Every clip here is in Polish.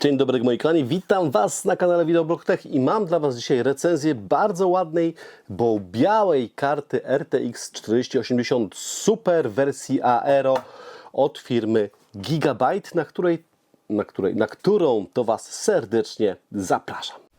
Dzień dobry moi kochani, witam Was na kanale Videoblog Tech i mam dla Was dzisiaj recenzję bardzo ładnej, bo białej karty RTX 4080 Super wersji Aero od firmy Gigabyte, na której, na której, na którą to Was serdecznie zapraszam.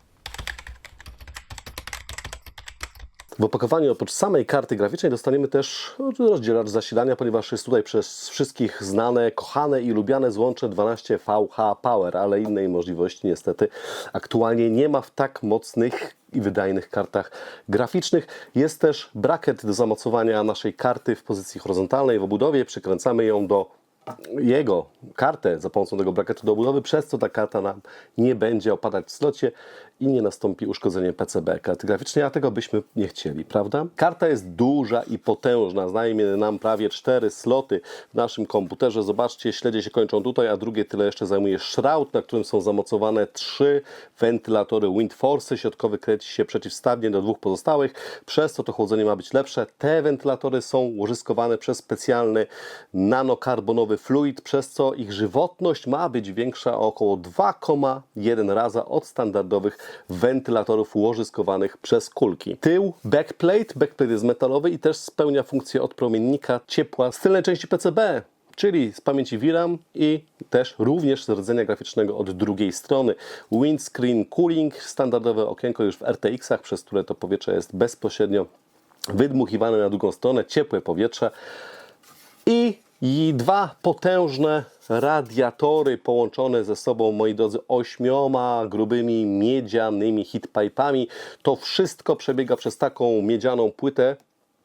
W opakowaniu oprócz samej karty graficznej dostaniemy też rozdzielacz zasilania, ponieważ jest tutaj przez wszystkich znane, kochane i lubiane złącze 12VH Power, ale innej możliwości niestety aktualnie nie ma w tak mocnych i wydajnych kartach graficznych. Jest też braket do zamocowania naszej karty w pozycji horyzontalnej w obudowie. Przykręcamy ją do jego kartę za pomocą tego brakietu do obudowy, przez co ta karta nam nie będzie opadać w slocie i nie nastąpi uszkodzenie PCB karty graficznej, a tego byśmy nie chcieli, prawda? Karta jest duża i potężna, zajmie nam prawie 4 sloty w naszym komputerze. Zobaczcie, śledzie się kończą tutaj, a drugie tyle jeszcze zajmuje szraut, na którym są zamocowane trzy wentylatory Windforce. Środkowy kręci się przeciwstawnie do dwóch pozostałych, przez co to chłodzenie ma być lepsze. Te wentylatory są łożyskowane przez specjalny nanokarbonowy fluid, przez co ich żywotność ma być większa o około 2,1 raza od standardowych wentylatorów łożyskowanych przez kulki. Tył backplate, backplate jest metalowy i też spełnia funkcję odpromiennika ciepła z tylnej części PCB czyli z pamięci VRAM i też również z rdzenia graficznego od drugiej strony. Windscreen cooling, standardowe okienko już w RTX-ach, przez które to powietrze jest bezpośrednio wydmuchiwane na drugą stronę, ciepłe powietrze i, i dwa potężne radiatory połączone ze sobą, moi drodzy, ośmioma grubymi miedzianymi heatpipami. To wszystko przebiega przez taką miedzianą płytę,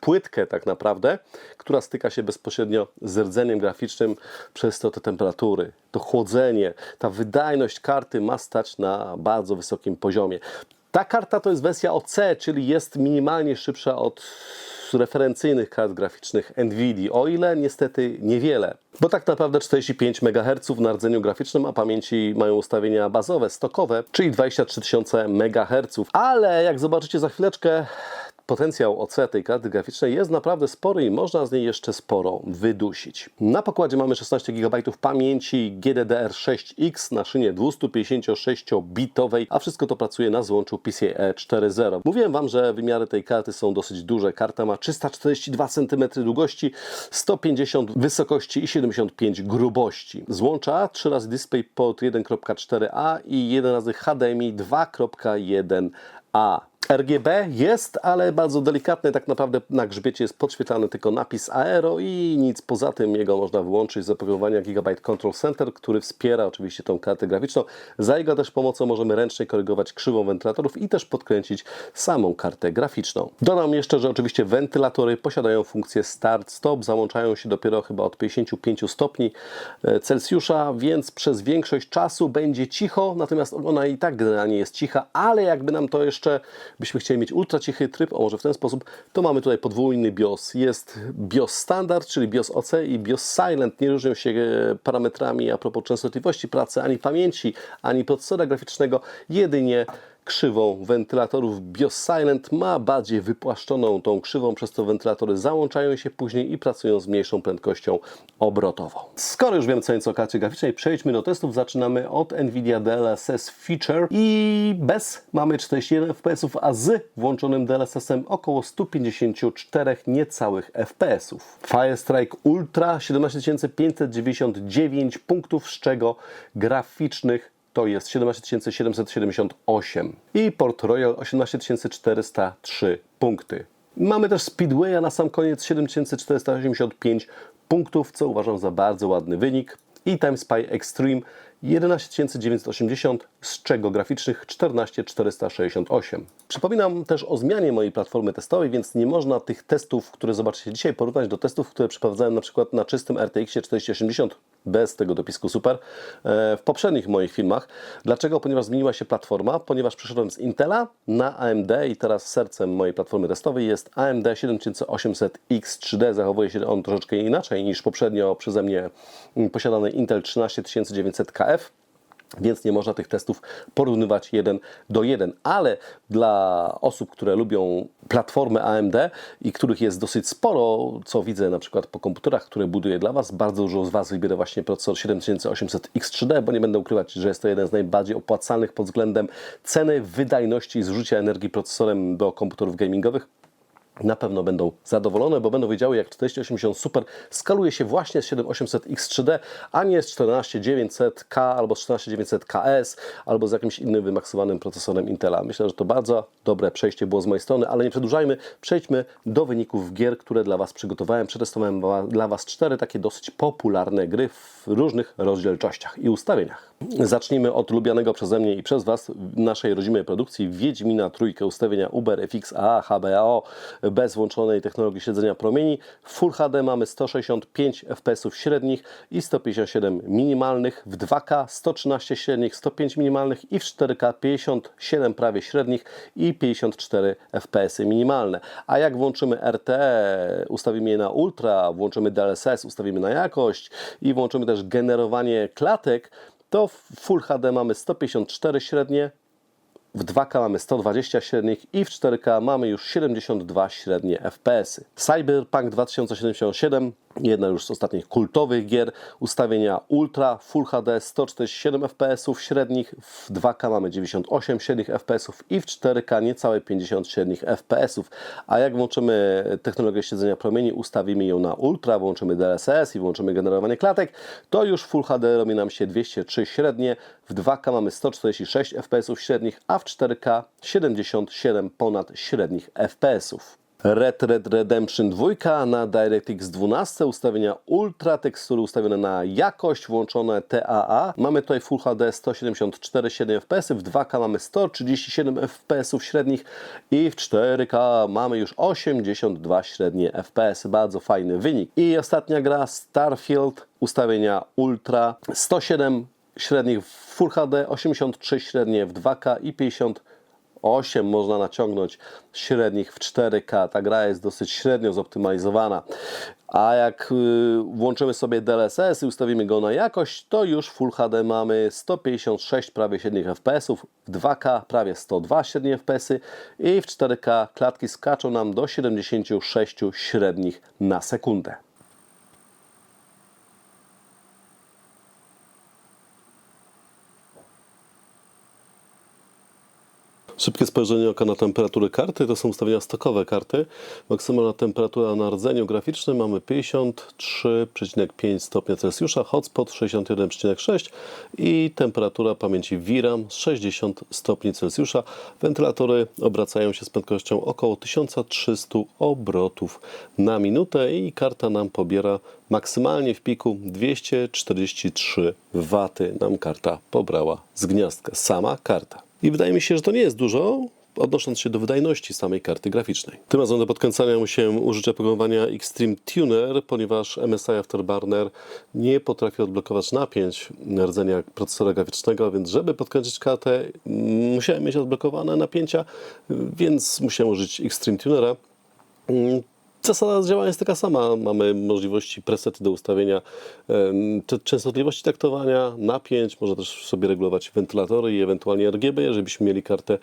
płytkę tak naprawdę, która styka się bezpośrednio z rdzeniem graficznym, przez to te temperatury, to chłodzenie, ta wydajność karty ma stać na bardzo wysokim poziomie. Ta karta to jest wersja OC, czyli jest minimalnie szybsza od referencyjnych kart graficznych NVIDIA, o ile niestety niewiele. Bo tak naprawdę 45 MHz na rdzeniu graficznym, a pamięci mają ustawienia bazowe, stokowe, czyli 23 000 MHz. Ale jak zobaczycie za chwileczkę, potencjał OC tej karty graficznej jest naprawdę spory i można z niej jeszcze sporo wydusić. Na pokładzie mamy 16 GB pamięci GDDR6X na szynie 256-bitowej, a wszystko to pracuje na złączu PCIe 4.0. Mówiłem Wam, że wymiary tej karty są dosyć duże. Karta ma 342 cm długości, 150 wysokości i 75 grubości. Złącza 3 razy DisplayPort 1.4a i 1 razy HDMI 2.1a. RGB jest, ale bardzo delikatny. Tak naprawdę na grzbiecie jest podświetlany tylko napis Aero i nic poza tym. Jego można wyłączyć z oprogramowania Gigabyte Control Center, który wspiera oczywiście tą kartę graficzną. Za jego też pomocą możemy ręcznie korygować krzywą wentylatorów i też podkręcić samą kartę graficzną. Dodam jeszcze, że oczywiście wentylatory posiadają funkcję start-stop. Załączają się dopiero chyba od 55 stopni Celsjusza, więc przez większość czasu będzie cicho, natomiast ona i tak generalnie jest cicha, ale jakby nam to jeszcze byśmy chcieli mieć ultra cichy tryb, o może w ten sposób, to mamy tutaj podwójny BIOS. Jest BIOS standard, czyli BIOS OC i BIOS Silent. Nie różnią się e, parametrami a propos częstotliwości pracy, ani pamięci, ani procesora graficznego, jedynie krzywą wentylatorów BIOS Silent ma bardziej wypłaszczoną tą krzywą, przez to wentylatory załączają się później i pracują z mniejszą prędkością obrotową. Skoro już wiemy co nieco o karcie graficznej, przejdźmy do testów. Zaczynamy od NVIDIA DLSS Feature i bez mamy 41 fps, a z włączonym DLSS-em około 154 niecałych fps. Firestrike Ultra 17599 punktów, z czego graficznych to jest 17778 i Port Royal 18403 punkty. Mamy też Speedwaya na sam koniec 7485 punktów, co uważam za bardzo ładny wynik i TimeSpy Extreme 11980, z czego graficznych 14468. Przypominam też o zmianie mojej platformy testowej, więc nie można tych testów, które zobaczycie dzisiaj, porównać do testów, które przeprowadzałem na przykład na czystym RTX 4080 bez tego dopisku super e, w poprzednich moich filmach. Dlaczego? Ponieważ zmieniła się platforma, ponieważ przeszedłem z Intela na AMD i teraz sercem mojej platformy testowej jest AMD 7800X3D. Zachowuje się on troszeczkę inaczej niż poprzednio przeze mnie posiadany Intel 13900KF. więc nie można tych testów porównywać jeden do jeden. Ale dla osób, które lubią platformę AMD i których jest dosyć sporo, co widzę na przykład po komputerach, które buduję dla Was, bardzo dużo z Was wybiera właśnie procesor 7800X3D, bo nie będę ukrywać, że jest to jeden z najbardziej opłacalnych pod względem ceny, wydajności i zużycia energii procesorem do komputerów gamingowych na pewno będą zadowolone, bo będą wiedziały, jak 4080 Super skaluje się właśnie z 7800X3D, a nie z 14900K albo z 14900KS, albo z jakimś innym wymaksowanym procesorem Intela. Myślę, że to bardzo dobre przejście było z mojej strony, ale nie przedłużajmy, przejdźmy do wyników gier, które dla Was przygotowałem. Przetestowałem dla Was cztery takie dosyć popularne gry w różnych rozdzielczościach i ustawieniach. Zacznijmy od lubianego przeze mnie i przez Was naszej rodzimej produkcji Wiedźmina Trójkę ustawienia Uber FX HBAO bez włączonej technologii śledzenia promieni. W Full HD mamy 165 fps średnich i 157 minimalnych, w 2K 113 średnich, 105 minimalnych i w 4K 57 prawie średnich i 54 fps minimalne. A jak włączymy RTE, ustawimy je na ultra, włączymy DLSS, ustawimy na jakość i włączymy też generowanie klatek, to w Full HD mamy 154 średnie, w 2K mamy 120 średnich i w 4K mamy już 72 średnie FPS. Cyberpunk 2077 jedna już z ostatnich kultowych gier, ustawienia Ultra, Full HD 147 fps średnich, w 2K mamy 98 średnich fps i w 4K niecałe 50 średnich fps. A jak włączymy technologię śledzenia promieni, ustawimy ją na Ultra, włączymy DLSS i włączymy generowanie klatek, to już Full HD robi nam się 203 średnie, w 2K mamy 146 fps średnich, a w 4K 77 ponad średnich fps. Red Red Redemption 2 na DirectX 12, ustawienia Ultra, tekstury ustawione na jakość, włączone TAA. Mamy tutaj Full HD 174 7 fps, w 2K mamy 137 fps średnich i w 4K mamy już 82 średnie fps. Bardzo fajny wynik. I ostatnia gra Starfield, ustawienia Ultra 107 średnich w Full HD, 83 średnie w 2K i 50 8 można naciągnąć średnich w 4K. Ta gra jest dosyć średnio zoptymalizowana. A jak y, włączymy sobie DLSS i ustawimy go na jakość, to już Full HD mamy 156 prawie średnich fps, w 2K prawie 102 średnie fps i w 4K klatki skaczą nam do 76 średnich na sekundę. Szybkie spojrzenie oka na temperaturę karty. To są ustawienia stokowe karty. Maksymalna temperatura na rdzeniu graficznym mamy 53,5 stopnia Celsjusza, hotspot 61,6 i temperatura pamięci VRAM 60 stopni Celsjusza. Wentylatory obracają się z prędkością około 1300 obrotów na minutę i karta nam pobiera maksymalnie w piku 243 W nam karta pobrała z gniazdka. Sama karta. I wydaje mi się, że to nie jest dużo, odnosząc się do wydajności samej karty graficznej. Tym razem do podkręcania musiałem użyć oprogramowania Extreme Tuner, ponieważ MSI Afterburner nie potrafi odblokować napięć rdzenia procesora graficznego, więc żeby podkręcić kartę musiałem mieć odblokowane napięcia, więc musiałem użyć Extreme Tunera. Zasada działania jest taka sama. Mamy możliwości presety do ustawienia częstotliwości taktowania, napięć, można też sobie regulować wentylatory i ewentualnie RGB, jeżeli byśmy mieli kartę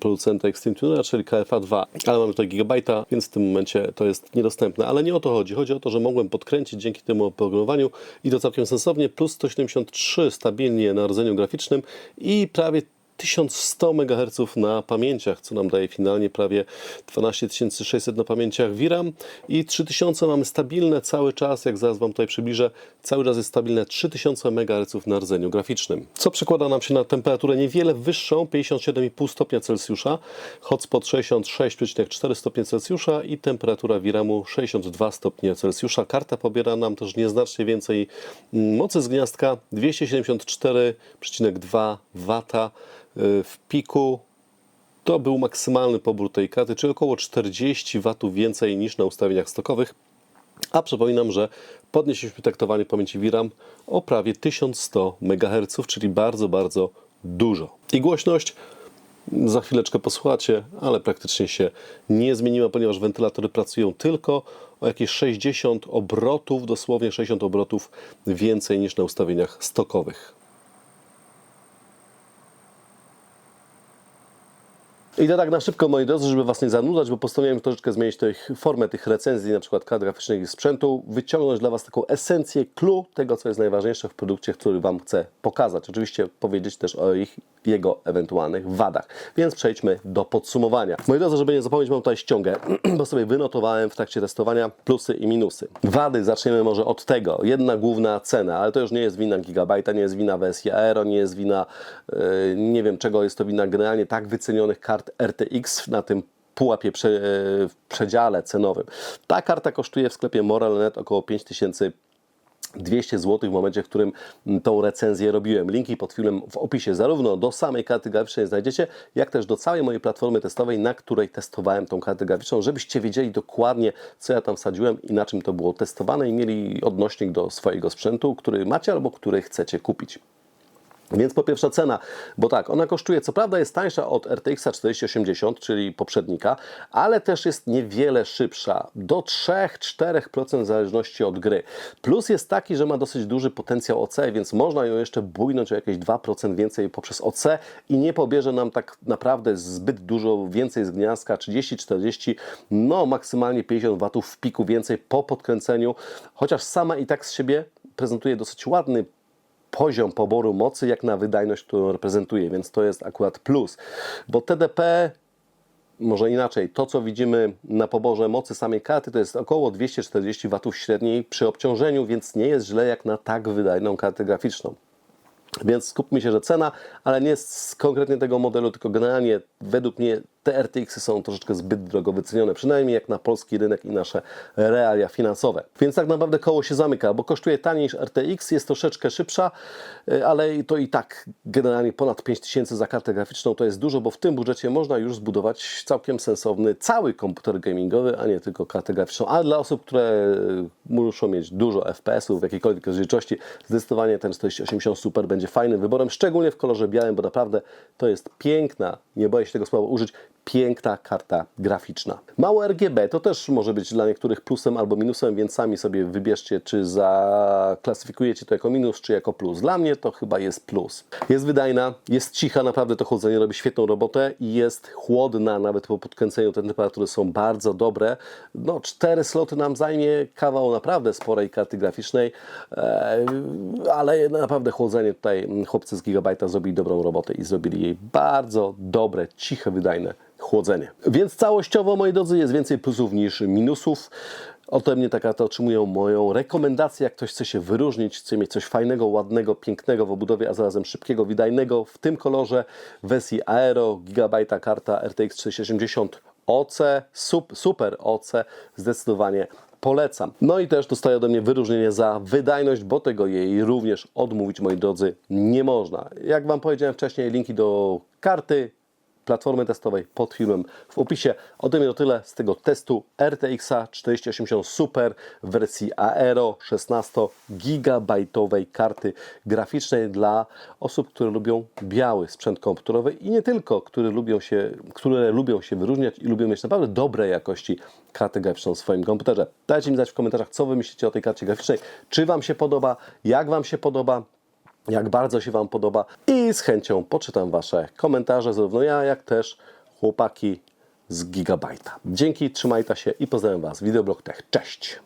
producenta Extreme Tunera, czyli KFA2. Ale mamy tutaj gigabajta, więc w tym momencie to jest niedostępne. Ale nie o to chodzi. Chodzi o to, że mogłem podkręcić dzięki temu oprogramowaniu i to całkiem sensownie, plus 173 stabilnie na rdzeniu graficznym i prawie 1100 MHz na pamięciach, co nam daje finalnie prawie 12600 na pamięciach VRAM i 3000 mamy stabilne cały czas, jak zaraz Wam tutaj przybliżę, cały czas jest stabilne 3000 MHz na rdzeniu graficznym. Co przekłada nam się na temperaturę niewiele wyższą, 57,5 stopnia Celsjusza, hotspot 66,4 stopnie Celsjusza i temperatura VRAMu 62 stopnie Celsjusza. Karta pobiera nam też nieznacznie więcej mocy z gniazdka, 274,2 W w piku to był maksymalny pobór tej karty, czyli około 40 W więcej niż na ustawieniach stokowych. A przypominam, że podnieśliśmy taktowanie pamięci VRAM o prawie 1100 MHz, czyli bardzo, bardzo dużo. I głośność za chwileczkę posłuchacie, ale praktycznie się nie zmieniła, ponieważ wentylatory pracują tylko o jakieś 60 obrotów, dosłownie 60 obrotów więcej niż na ustawieniach stokowych. I to tak na szybko, moi drodzy, żeby Was nie zanudzać, bo postanowiłem troszeczkę zmienić tych, formę tych recenzji, na przykład kart graficznych i sprzętu, wyciągnąć dla Was taką esencję, clue tego, co jest najważniejsze w produkcie, który Wam chcę pokazać. Oczywiście powiedzieć też o ich, jego ewentualnych wadach. Więc przejdźmy do podsumowania. Moi drodzy, żeby nie zapomnieć, mam tutaj ściągę, bo sobie wynotowałem w trakcie testowania plusy i minusy. Wady zaczniemy może od tego. Jedna główna cena, ale to już nie jest wina Gigabajta, nie jest wina wersji Aero, nie jest wina, yy, nie wiem czego, jest to wina generalnie tak wycenionych kart RTX na tym pułapie w przedziale cenowym. Ta karta kosztuje w sklepie Moral.net około 5000 200 zł w momencie, w którym tą recenzję robiłem. Linki pod filmem w opisie zarówno do samej karty graficznej znajdziecie, jak też do całej mojej platformy testowej, na której testowałem tą kartę graficzną, żebyście wiedzieli dokładnie, co ja tam wsadziłem i na czym to było testowane i mieli odnośnik do swojego sprzętu, który macie albo który chcecie kupić. Więc po pierwsze cena, bo tak, ona kosztuje, co prawda jest tańsza od RTX 4080, czyli poprzednika, ale też jest niewiele szybsza, do 3-4% w zależności od gry. Plus jest taki, że ma dosyć duży potencjał OC, więc można ją jeszcze bujnąć o jakieś 2% więcej poprzez OC i nie pobierze nam tak naprawdę zbyt dużo więcej z gniazdka, 30-40, no maksymalnie 50 W w piku więcej po podkręceniu, chociaż sama i tak z siebie prezentuje dosyć ładny poziom poboru mocy, jak na wydajność, którą reprezentuje, więc to jest akurat plus. Bo TDP, może inaczej, to co widzimy na poborze mocy samej karty, to jest około 240 W średniej przy obciążeniu, więc nie jest źle jak na tak wydajną kartę graficzną. Więc skupmy się, że cena, ale nie z konkretnie tego modelu, tylko generalnie według mnie te RTX-y są troszeczkę zbyt drogo wycenione, przynajmniej jak na polski rynek i nasze realia finansowe. Więc tak naprawdę koło się zamyka, bo kosztuje taniej niż RTX, jest troszeczkę szybsza, y, ale to i tak generalnie ponad 5000 za kartę graficzną to jest dużo, bo w tym budżecie można już zbudować całkiem sensowny cały komputer gamingowy, a nie tylko kartę graficzną. Ale dla osób, które muszą mieć dużo FPS-ów w jakiejkolwiek rozdzielczości, zdecydowanie ten 4080 Super będzie fajnym wyborem, szczególnie w kolorze białym, bo naprawdę to jest piękna, nie boję się tego słowa użyć, piękna karta graficzna. Mało RGB to też może być dla niektórych plusem albo minusem, więc sami sobie wybierzcie, czy zaklasyfikujecie to jako minus, czy jako plus. Dla mnie to chyba jest plus. Jest wydajna, jest cicha, naprawdę to chłodzenie robi świetną robotę i jest chłodna, nawet po podkręceniu te temperatury są bardzo dobre. No, cztery sloty nam zajmie kawał naprawdę sporej karty graficznej, e, ale naprawdę chłodzenie tutaj chłopcy z Gigabajta zrobili dobrą robotę i zrobili jej bardzo dobre, ciche, wydajne chłodzenie. Więc całościowo, moi drodzy, jest więcej plusów niż minusów. Ode mnie taka to otrzymują moją rekomendację, jak ktoś chce się wyróżnić, chce mieć coś fajnego, ładnego, pięknego w obudowie, a zarazem szybkiego, wydajnego w tym kolorze w wersji Aero, Gigabajta karta RTX 3080 OC, sup, Super OC, zdecydowanie polecam. No i też dostaje ode mnie wyróżnienie za wydajność, bo tego jej również odmówić, moi drodzy, nie można. Jak Wam powiedziałem wcześniej, linki do karty, platformy testowej pod filmem w opisie. Ode mnie to tyle z tego testu RTX 4080 Super w wersji Aero 16 gigabajtowej karty graficznej dla osób, które lubią biały sprzęt komputerowy i nie tylko, które lubią się, które lubią się wyróżniać i lubią mieć naprawdę dobrej jakości kartę graficzną w swoim komputerze. Dajcie mi znać w komentarzach, co Wy myślicie o tej karcie graficznej, czy Wam się podoba, jak Wam się podoba, jak bardzo się Wam podoba i z chęcią poczytam Wasze komentarze, zarówno ja, jak też chłopaki z Gigabajta. Dzięki, trzymajcie się i pozdrawiam Was. Wideoblog Tech. Cześć!